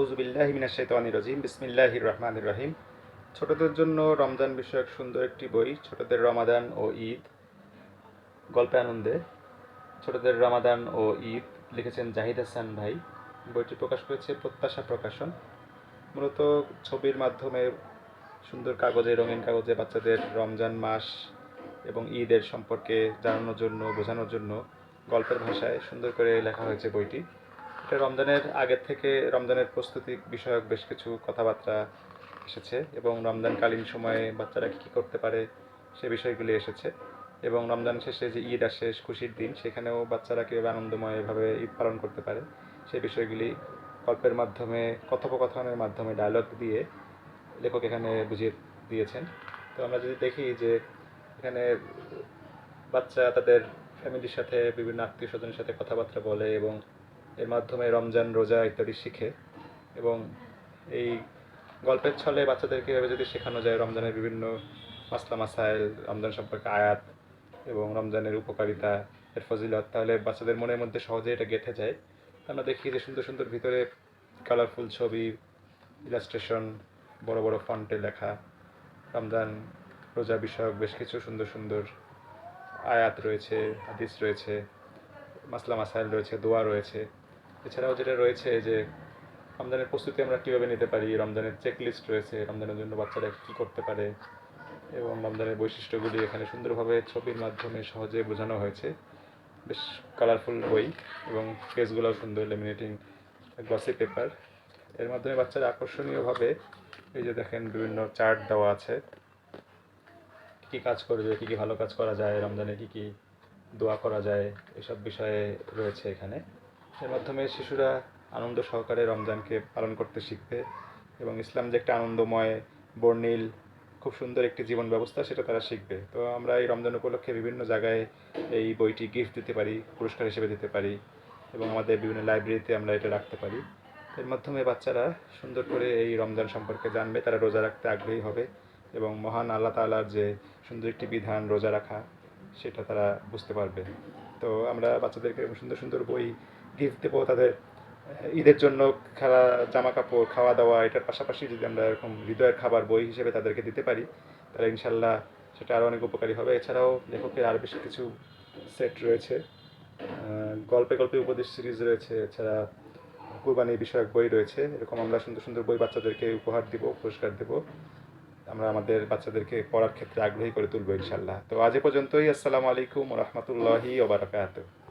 আউজুবিল্লাহি মিনাশ শাইতানির রাজিম, বিসমিল্লাহির রহমানির রহিম। ছোটদের জন্য রমজান বিষয়ক সুন্দর একটি বই, ছোটদের রমাদান ও ঈদ, গল্পে আনন্দে। ছোটদের রমাদান ও ঈদ লিখেছেন জাহিদ হাসান ভাই। বইটি প্রকাশ করেছে প্রত্যাশা প্রকাশন। মূলত ছবির মাধ্যমে সুন্দর কাগজে, রঙিন কাগজে বাচ্চাদের রমজান মাস এবং ঈদের সম্পর্কে জানানোর জন্য, বোঝানোর জন্য গল্পের ভাষায় সুন্দর করে লেখা হয়েছে বইটি। রমজানের আগের থেকে রমজানের প্রস্তুতি বিষয়ক বেশ কিছু কথাবার্তা এসেছে এবং রমজানকালীন সময়ে বাচ্চারা কী কী করতে পারে সে বিষয়গুলি এসেছে এবং রমজান শেষে যে ঈদ আসে, খুশির দিন, সেখানেও বাচ্চারা কীভাবে আনন্দময়ভাবে ঈদ পালন করতে পারে সে বিষয়গুলি গল্পের মাধ্যমে, কথোপকথনের মাধ্যমে ডায়লগ দিয়ে লেখক এখানে বুঝিয়ে দিয়েছেন। তো আমরা যদি দেখি যে এখানে বাচ্চা তাদের ফ্যামিলির সাথে, বিভিন্ন আত্মীয় স্বজনের সাথে কথাবার্তা বলে এবং এর মাধ্যমে রমজান রোজা ইত্যাদি শিখে এবং এই গল্পের ছলে বাচ্চাদেরকে এভাবে যদি শেখানো যায় রমজানের বিভিন্ন মাসলা মাসাইল, রমজান সম্পর্কে আয়াত এবং রমজানের উপকারিতা, এর ফজিলত, তাহলে বাচ্চাদের মনের মধ্যে সহজে এটা গেঁথে যায়। আমরা দেখি যে সুন্দর সুন্দর ভিতরে কালারফুল ছবি ইলাস্ট্রেশন বড় বড় ফন্টে লেখা, রমজান রোজা বিষয়ক বেশ কিছু সুন্দর সুন্দর আয়াত রয়েছে, হাদিস রয়েছে, মাসলা মাসাইল রয়েছে, দোয়া রয়েছে। এছাড়াও যেটা রয়েছে যে রমজানের প্রস্তুতি আমরা কীভাবে নিতে পারি, রমজানের চেক লিস্ট রয়েছে, রমজানের জন্য বাচ্চারা কী করতে পারে এবং রমজানের বৈশিষ্ট্যগুলি এখানে সুন্দরভাবে ছবির মাধ্যমে সহজে বোঝানো হয়েছে। বেশ কালারফুল বই এবং পেজগুলোও সুন্দর লেমিনেটিং গ্লসি পেপার এর মাধ্যমে বাচ্চারা আকর্ষণীয়ভাবে এই যে দেখেন বিভিন্ন চার্ট দেওয়া আছে। কী কী কাজ করবে, কী কী ভালো কাজ করা যায়, রমজানে কী কী দোয়া করা যায়, এসব বিষয়ে রয়েছে এখানে। এর মাধ্যমে শিশুরা আনন্দ সহকারে রমজানকে পালন করতে শিখবে এবং ইসলাম যে একটা আনন্দময়, বর্ণিল, খুব সুন্দর একটি জীবন ব্যবস্থা সেটা তারা শিখবে। তো আমরা এই রমজান উপলক্ষে বিভিন্ন জায়গায় এই বইটি গিফট দিতে পারি, পুরস্কার হিসেবে দিতে পারি এবং আমাদের বিভিন্ন লাইব্রেরিতে আমরা এটা রাখতে পারি। এর মাধ্যমে বাচ্চারা সুন্দর করে এই রমজান সম্পর্কে জানবে, তারা রোজা রাখতে আগ্রহী হবে এবং মহান আল্লাহ তাআলার যে সুন্দর একটি বিধান রোজা রাখা, সেটা তারা বুঝতে পারবে। তো আমরা বাচ্চাদেরকে সুন্দর সুন্দর বই গিফট দেবো তাদের, ঈদের জন্য খেলা জামা কাপড় খাওয়া দাওয়া এটার পাশাপাশি যদি আমরা এরকম হৃদয়ের খাবার, বই হিসেবে তাদেরকে দিতে পারি, তাহলে ইনশাল্লাহ সেটা আরও অনেক উপকারী হবে। এছাড়াও লেখকের আরও বেশ কিছু সেট রয়েছে। গল্পে গল্পে উপদেশ সিরিজ রয়েছে, এছাড়া কুরবানি বিষয়ক বই রয়েছে। এরকম আমরা সুন্দর সুন্দর বই বাচ্চাদেরকে উপহার দিব, পুরস্কার দেব। আমরা আমাদের বাচ্চাদেরকে পড়ার ক্ষেত্রে আগ্রহী করে তুলবো ইনশাল্লাহ। তো আজ পর্যন্তই। আসসালামু আলাইকুম রহমতুল্লাহি ওবরাকাত